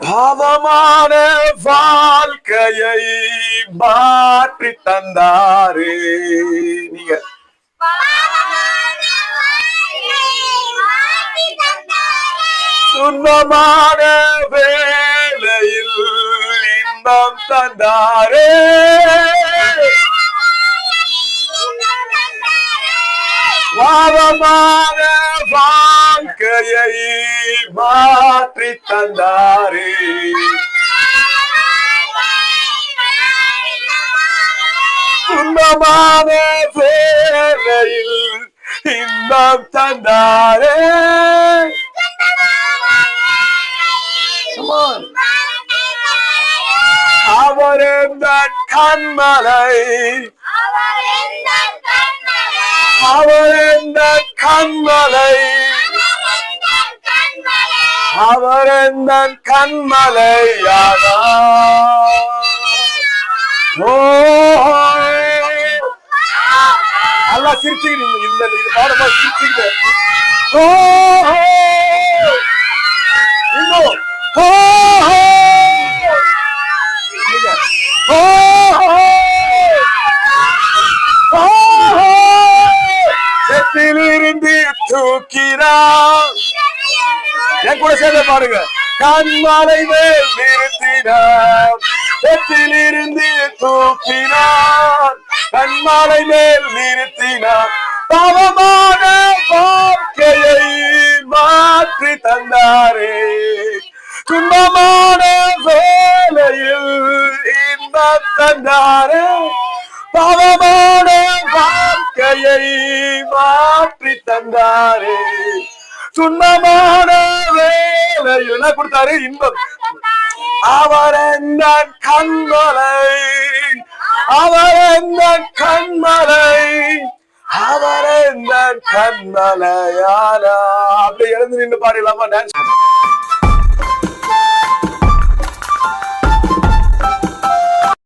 பாவமான வாழ்க்கையை மாற்றி தந்தாரே. நீங்க துன்பமான வேலையில் இன்பம் தந்தாரே. பாவமான வாழ்க்கையை மாற்றி தந்தாரே. துன்பமான வேளையில் இன்பம் தந்தாரே. அவர் இந்த கண்மலை? அவர் கண்மலை? அவர் எந்த கண்மலையானா ஓ நல்லா சிரிச்சுக்கிட்டு இந்த பாடமா சிரிச்சுக்கிட்டு. ஓ கூட சேர்ந்து பாருங்க கண்மாலை மேல் நிறுத்தினார் இருந்து தூக்கினார். கண்மாலை மேல் நிறுத்தினார் பாவமான வாழ்க்கையை மாற்றி தந்தாரே. துன்பமான வேலையில் இன்ப தந்தாரே. பாவமான வாழ்க்கையை மாற்றி தந்தாரே. துன்பமான வேற என்ன கொடுத்தாரு? இன்பம். அவர் என்ன கண்மலை. அவர் என்ன கண்மலை. அவர் என்ன கண்மலையானா அப்படி எழுந்து நின்று பாடலாமா டான்ஸ்